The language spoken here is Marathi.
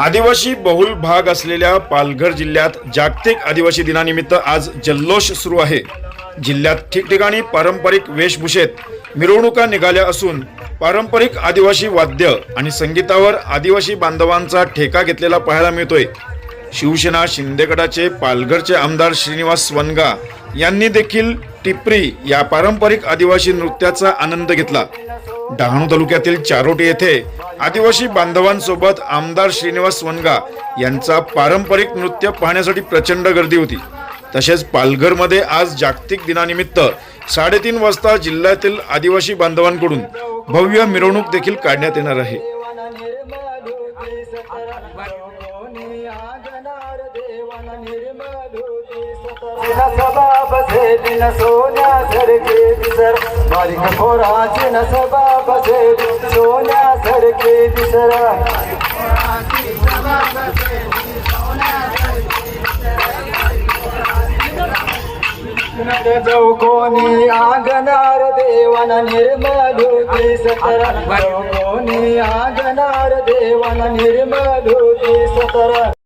आदिवासी बहुल भाग असलेल्या पालघर जिल्ह्यात जागतिक आदिवासी दिनानिमित्त आज जल्लोष सुरू आहे. जिल्ह्यात ठिकठिकाणी पारंपरिक वेशभूषेत मिरवणुका निघाल्या असून पारंपरिक आदिवासी वाद्य आणि संगीतावर आदिवासी बांधवांचा ठेका घेतलेला पाहायला मिळतोय. शिवसेना शिंदेगडाचे पालघरचे आमदार श्रीनिवास वनगा यांनी देखील टिपरी या पारंपरिक आदिवासी नृत्याचा आनंद घेतला. डहाणू तालुक्यातील चारोटी येथे आदिवासी बांधवांसोबत आमदार श्रीनिवास वनगा यांचा पारंपरिक नृत्य पाहण्यासाठी प्रचंड गर्दी होती. तसेच पालघरमध्ये आज जागतिक दिनानिमित्त साडेतीन वाजता जिल्ह्यातील आदिवासी बांधवांकडून भव्य मिरवणूक देखील काढण्यात येणार आहे. सबा चौकोनी आंगणार देवन निर्मल सतर कोणी आंगणार देवन निर्मल सतर